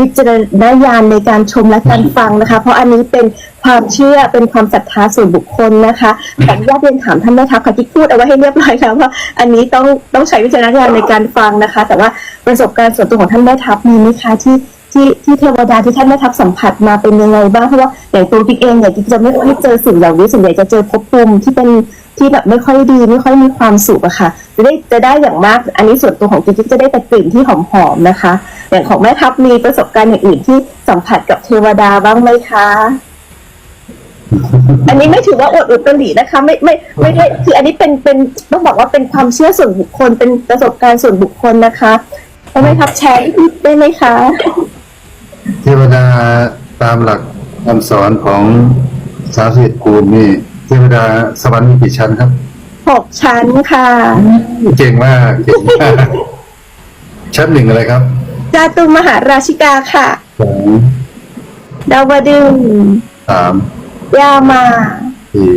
วิจารณญาณในการชมและการฟังนะคะ เพราะอันนี้เป็นความเชื่อเป็นความศรัทธาส่วนบุคคลนะคะแต่ญาติเรียนถามท่านแม่ทัพค่ะที่พูดเอาไว้ให้เรียบร้อยแล้วว่า อันนี้ต้องต้องใช้วิจารณญาณในการฟังนะคะ แต่ว่าประสบการณ์ส่วนตัวของท่านแม่ทัพมีไหมคะที่ ที่ที่เทวดาที่ท่านแม่ทัพสัมผัสมาเป็นยังไงบ้างเพราะว่าอย่างตัวกิ๊กเองเนี่ยกิ๊กจะไม่ค่อยเจอสิ่งเหล่านี้ส่วนใหญ่จะเจอภพภูมิที่เป็นที่แบบไม่ค่อยดีไม่ค่อยมีความสุขอะค่ะ จะได้จะได้อย่างมาก อันนี้ส่วนตัวของกิ๊กจะได้แต่กลิ่นที่หอมๆนะคะ อย่างของแม่ทัพมีประสบการณ์อย่างอื่นที่สัมผัสกับเทวดาบ้างไหมคะอันนี้ไม่ถือว่าอวดอุตรินะคะ ไม่ไม่ไม่ได้คืออันนี้เป็นเป็นต้องบอกว่าเป็นความเชื่อส่วนบุคคลเป็นประสบการณ์ส่วนบุคคลนะคะแล้วแม่ทัพแชร์นิดได้ไหมคะ เทวดาตามหลักคำสอนของสาวสิทกูลนี่ เทวดาสวรรค์มีกี่ชั้นครับหกชั้นค่ะ เก่งมากเก่งมากชั้นหนึ่งอะไรครับจาตุมหาราชิกาค่ะสองดาวดึงส์สามยามา สี่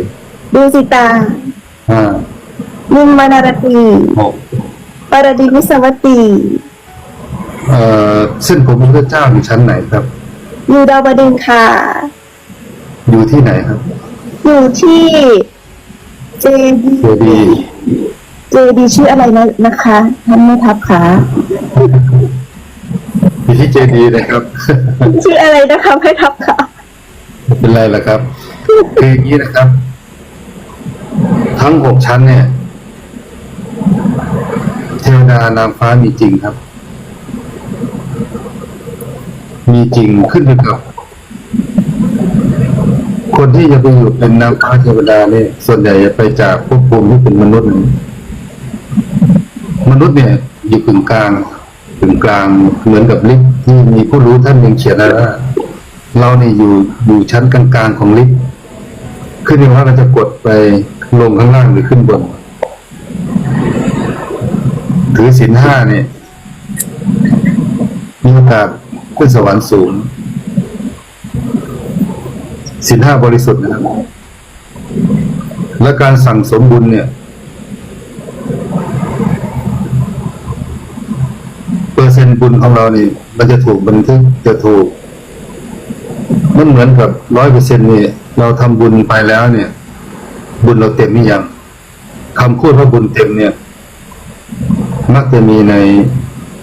ดูสิตาห้านิมมานารตีหกปารดีวิสวัตตี เอ่อเส้นผมพระพุทธเจ้าอยู่ชั้นไหนครับ อยู่ดาวดึงส์ค่ะ อยู่ที่ไหนครับ อยู่ที่เจดีเจดีย์เจดีชื่ออะไรนะนะคะท่านแม่ทัพคะอยู่ที่เจดีย์นะครับ ชื่ออะไรนะคะแม่ทัพคะไม่เป็นไรล่ะครับคืออย่างนี้นะครับ ทั้งหกชั้นเนี่ย เทวดานางฟ้ามีจริงครับ มีจริงขึ้นอยู่กับ คนที่จะไปอยู่เป็นนางฟ้าเทวดาเนี่ยส่วนใหญ่จะไปจากภพภูมิที่เป็นมนุษย์มนุษย์เนี่ย อยู่กึ่งกลางกึ่งกลางเหมือนกับลิฟที่มีผู้รู้ท่านหนึ่งเขียนไว้ว่าเราเนี่ยอยู่อยู่ชั้นกลางๆของลิฟขึ้นอยู่ว่าเราจะกดไปลงข้างล่างหรือขึ้นบนถือศีลห้าเนี่ยมีโอกาส ขึ้นสวรรค์สูงศีลห้าบริสุทธิ์นะครับ และการสั่งสมบุญเนี่ย เปอร์เซ็นต์บุญของเรานี่ มันจะถูกบันทึกจะถูก มันเหมือนกับร้อยเปอร์เซ็นต์นี่ เราทำบุญไปแล้วเนี่ย บุญเราเต็มหรือยังคำพูดว่าบุญเต็มเนี่ย มักจะมีใน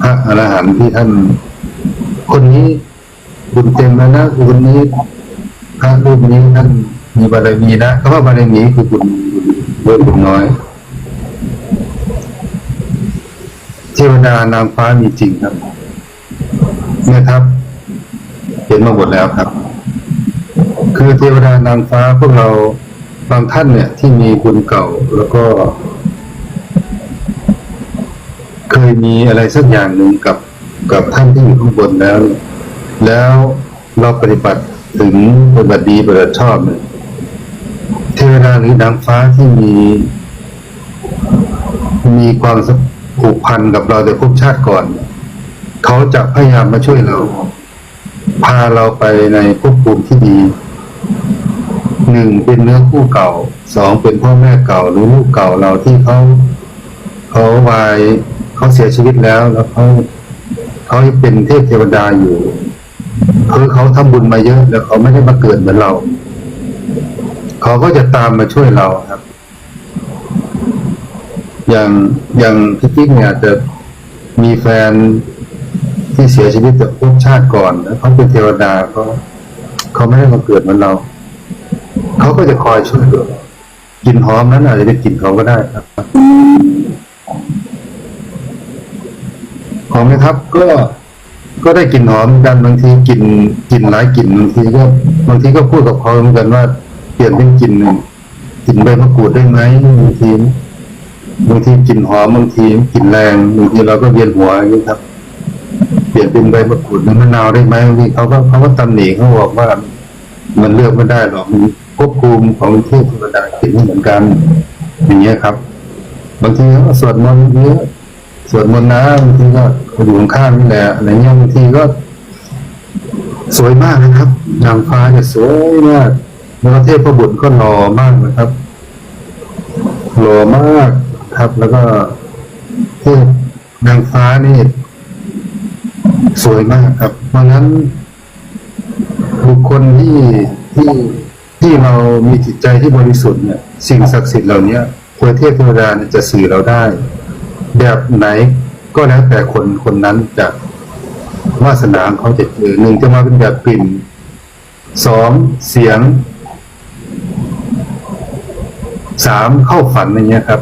พระอรหันต์ที่ท่าน คนนี้บุญเต็มแล้วนะคนนี้พระรูปนี้ท่านมีบารมีนะคำว่าบารมีคือบุญบุญบุญน้อย เทวดานางฟ้ามีจริงครับแม่ทัพเห็นมาหมดแล้วครับ คือเทวดานางฟ้าพวกเราบางท่านเนี่ย ที่มีบุญเก่าแล้วก็ เคยมีอะไรสักอย่างหนึ่งกับ กับท่านที่อยู่ข้างบนแล้ว แล้วเราปฏิบัติถึงปฏิบัติดีปฏิบัติชอบเนี่ยเทวดาหรือนางฟ้าที่มี มีความผูกพันกับเราแต่ภพชาติก่อน เขาจะพยายามมาช่วยเรา พาเราไปในภพภูมิที่ดีหนึ่งเป็นเนื้อคู่เก่าสองเป็นพ่อแม่เก่าหรือลูกเก่าเราที่เขาเขาวายเขาเสียชีวิตแล้วแล้วเขา เขาเป็นเทพเทวดาอยู่คือเขาทำบุญมาเยอะแล้วเขาไม่ได้มาเกิดเหมือนเรา เขาก็จะตามมาช่วยเราครับ อย่างอย่างพี่กิ๊กเนี่ยจะมีแฟนที่เสียชีวิตจากภพชาติก่อนแล้วเขาเป็นเทวดาเขาเขาไม่ได้มาเกิดเหมือนเรา เขาก็จะคอยช่วยเหลือกลิ่นหอมนั้นอาจจะเป็นกลิ่นเขาก็ได้ครับ อมไหมครับ ก็ก็ได้กลิ่นหอมกันบางทีกลิ่นกลิ่นหลายกลิ่นบางทีก็บางทีก็พูดกับเขาเหมือนกันว่าเปลี่ยนเป็นกลิ่นหนึ่งกลิ่นใบมะกรูดได้ไหมบางทีบางทีกลิ่นหอมบางทีกลิ่นแรงบางทีเราก็เวียนหัวอย่างนี้ครับ เปลี่ยนเป็นใบมะกรูดหรือมะนาวได้ไหมบางทีเขาก็เขาก็ตำหนิเขาบอกว่า มันเลือกไม่ได้หรอกมันควบคุมของเทพเทวดาคิดไม่เหมือนกัน อย่างเงี้ยครับ บางทีก็สวดมนต์เยอะ สวดมนต์นะบางทีก็อยู่ข้างนี่แหละอะไรเงี้ยบางทีก็ สวยมากนะครับนางฟ้าเนี่ยสวยมากแล้วก็เทพบุตรก็หล่อมากนะครับหล่อมากครับ แล้วก็เทพนางฟ้านี่สวยมากครับ เพราะนั้น บุคคลที่ที่ที่เรามีจิตใจที่บริสุทธิ์เนี่ย สิ่งศักดิ์สิทธิ์เหล่านี้เทวเทพเทวดานจะสื่อเราได้ แบบไหนก็แล้วแต่คนคนนั้นจะวาสนาเขาจะเจอหนึ่งจะมาเป็นแบบกลิ่นสองเสียงสามเข้าฝันอย่างเงี้ยครับ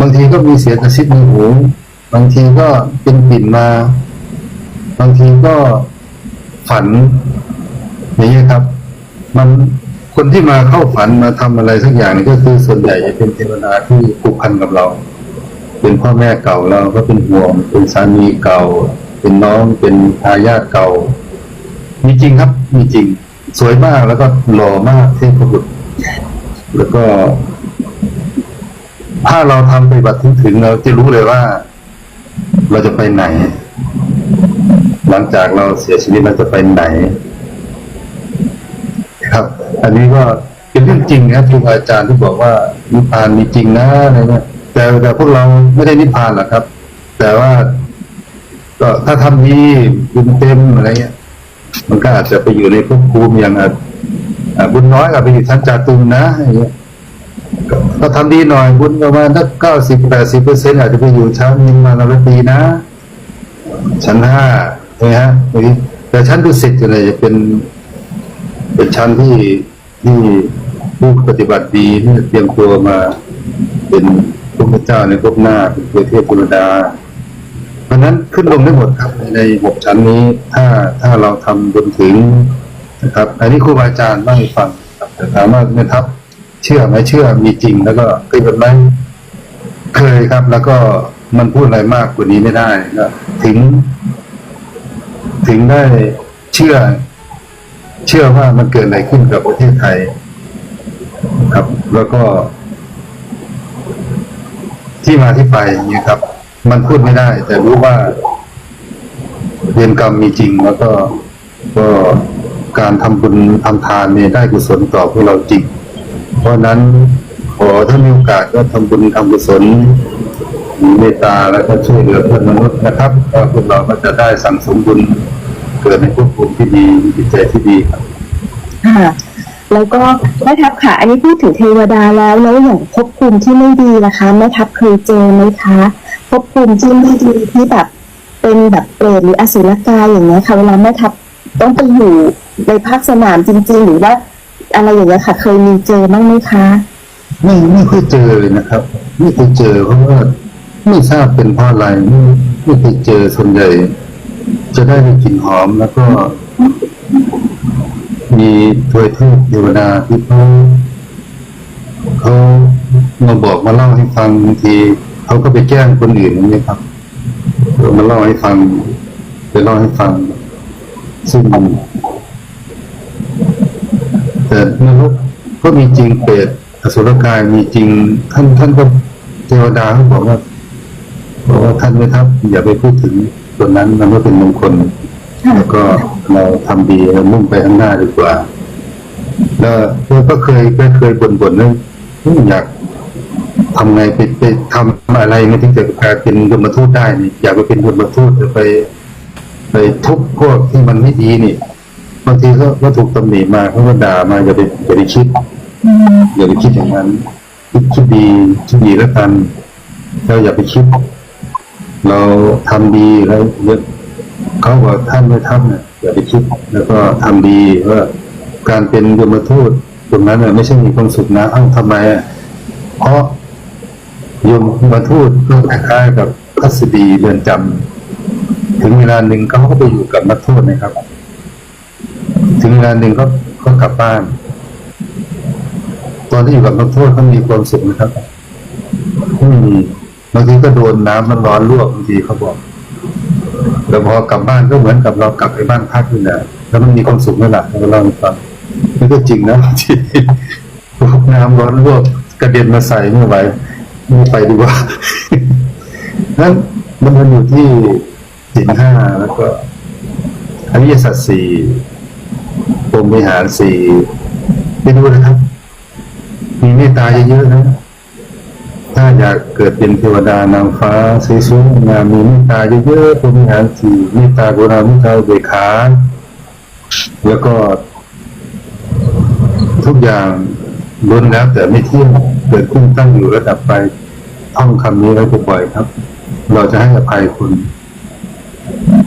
บางทีก็มีเสียงกระซิบในหู บางทีก็เป็นกลิ่นมา บางทีก็ฝันอย่างเงี้ยครับ มันคนที่มาเข้าฝันมาทำอะไรสักอย่างนี่ก็คือส่วนใหญ่จะเป็นเทวดาที่ผูกพันกับเรา เป็นพ่อแม่เก่าเราก็เป็นห่วง เป็นสามีเก่า เป็นน้องเป็นทายาทเก่า มีจริงครับ มีจริง สวยมากแล้วก็หล่อมากเทพบุตรแล้วก็ ถ้าเราทำปฏิบัติถึงๆเราจะรู้เลยว่า เราจะไปไหน หลังจากเราเสียชีวิตเราจะไปไหน ครับ อันนี้ก็เป็นเรื่องจริงนะครับครูอาจารย์ที่บอกว่านิพพานมีจริงนะอะไรเงี้ย แต่แต่พวกเราไม่ได้นิพพานหรอกครับ แต่ว่า ก็ถ้าทำดีบุญเต็มอะไรเงี้ย มันก็อาจจะไปอยู่ในภพภูมิอย่างอะบุญน้อยก็ไปอยู่ชั้นจาตุมนะอย่างเงี้ยก็ทำดีหน่อยบุญประมาณสักเก้าสิบแปดสิบเปอร์เซ็นต์อาจจะไปอยู่ชั้นนิมมานรตีนะ ชั้นห้าใช่ฮะแต่ชั้นดุสิตเนี่ยจะเป็น เป็นชั้นที่ที่ผู้ปฏิบัติดีที่เตรียมตัวมาเป็น พระเจ้าในภพหน้าเป็นเทพบุตรดา เพราะนั้นขึ้นลงได้หมดครับในหกชั้นนี้ ถ้าถ้าเราทำบุญถึงนะครับ อันนี้ครูบาอาจารย์เล่าให้ฟังครับแต่ถามว่าแม่ทัพเชื่อไหมเชื่อมีจริงแล้วก็เคยเป็นไหมเคยครับ แล้วก็มันพูดอะไรมากกว่านี้ไม่ได้ก็ถึง ถึงได้เชื่อ เชื่อว่ามันเกิดอะไรขึ้นกับประเทศไทย ครับ แล้วก็ ที่มาที่ไปอย่างนี้ยครับ มันพูดไม่ได้ แต่รู้ว่าเวรกรรมมีจริง แล้วก็ก็การทำบุญทำทานเนี่ยได้กุศลต่อพวกเราจริง เพราะนั้นขอถ้ามีโอกาสก็ทำบุญทำกุศลมีเมตตาแล้วก็ช่วยเหลือเพื่อนมนุษย์นะครับก็พวกเราก็จะได้สั่งสมบุญเกิดในภพภูมิที่ดีจิตใจที่ดีครับ แล้วก็แม่ทัพค่ะ อันนี้พูดถึงเทวดาแล้วแล้วอย่างภพภูมิที่ไม่ดีนะคะแม่ทัพเคยเจอไหมคะภพภูมิที่ไม่ดีที่แบบเป็นแบบเปรตหรืออสุรกายอย่างเงี้ยค่ะ เวลาแม่ทัพต้องไปอยู่ในภาคสนามจริง ๆ หรือว่าอะไรอย่างเงี้ยค่ะ เคยมีเจอบ้างไหมคะไม่ไม่เคยเจอเลยนะครับ ไม่เคยเจอเพราะว่าไม่ทราบเป็นเพราะอะไรไม่ไม่เคยเจอส่วนใหญ่ จะได้กลิ่นหอมแล้วก็ มีถวยเทพเทวดาที่เขาเขามาบอกมาเล่าให้ฟังบางทีเขาก็ไปแจ้งคนอื่นอย่างนี้ยครับมาเล่าให้ฟังไปเล่าให้ฟัง ซึ่งแต่นรกก็มีจริงเปรตอสุรกายมีจริง ท่านท่านก็เทวดาเขาบอกว่าบอกว่าท่านไม่ทับ อย่าไปพูดถึงส่วนั้นมันไม่เป็นมงคล แล้วก็เราทำดีเรามุ่งไปข้างหน้าดีกว่า แล้วแล้วก็เคยก็เคยบ่นบ่นๆว่าอืมอยากทำไงไปไปทำอะไรไม่ถึงจะกลายเป็นยมทูตได้นี่อยากไปเป็นยมทูตจะไปไปทุบพวกที่มันไม่ดีนี่บางทีก็ก็ถูกตำหนิมาเขาก็ด่ามาอย่าไปอย่าไปคิดอย่าไปคิดอย่างนั้นคิดคิดดีคิดดีแล้วกันเราอย่าไปคิด เราทำดีแล้ว เขาบอกท่านไม่ทำเนี่ยอย่าไปคิดแล้วก็ทำดีว่าการเป็นยมทูตตรงนั้นน่ะไม่ใช่มีความสุขนะเอ้าทำไมเพราะยมมาทูตก็คล้ายๆกับพัสดีเรือนจำถึงเวลาหนึ่งเขาก็ไปอยู่กับนักโทษนะครับ ถึงเวลาหนึ่งก็ก็กลับบ้าน ตอนที่อยู่กับนักโทษเขามีความสุขนะครับไม่มีบางทีก็โดนน้ำมันร้อนลวกบางทีเขาบอก แล้วพอกลับบ้านก็เหมือนกับเรากลับไปบ้านพักนี่แหละแล้วมันมีความสุขไหมล่ะเราล่าให้ฟังนี่ก็จริงนะทีพวกน้ำร้อนลวกกระเด็นมาใส่ไม่ไหวไม่ไปดีกว่านั้นมันมันอยู่ที่สินห้าแล้วก็อริยสัจสี่ปมวิหารสี่ไปดูนะครับ มีเมตตาเยอะๆนะ ถ้าอยากเกิดเป็นเทวดานางฟ้าสวยๆงามมีเมตตาเยอะๆพรมิหารสี่เมตตากรุณาเมตตาเบกขา แล้วก็ทุกอย่างล้วนแล้วแต่ไม่เที่ยงเกิดขึ้นตั้งอยู่ระดับไปท่องคำนี้ไว้บ่อยๆครับ เราจะให้อภัยคุณ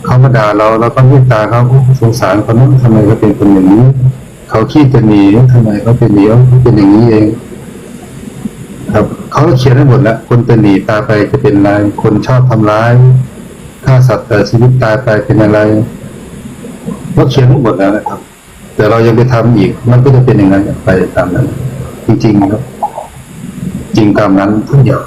เขามาด่าเราเราก็เมตตาเขาสงสารเขานั้นทำไมเขาเป็นคนอย่างนี้ เขาขี้จะหนีทำไมเขาเป็นหนีเขาเป็นอย่างนี้เอง ครับเขาเขียนให้หมดแล้ว คนจะหนีตายไปจะเป็นอะไรคนชอบทำร้ายฆ่าสัตว์แต่ชีวิตตายไปเป็นอะไรเขาเขียนให้หมดแล้วนะครับ แต่เรายังไปทำอีก มันก็จะเป็นอย่างนั้นไปตามนั้น จริงๆครับ จริงตามนั้นทุกอย่าง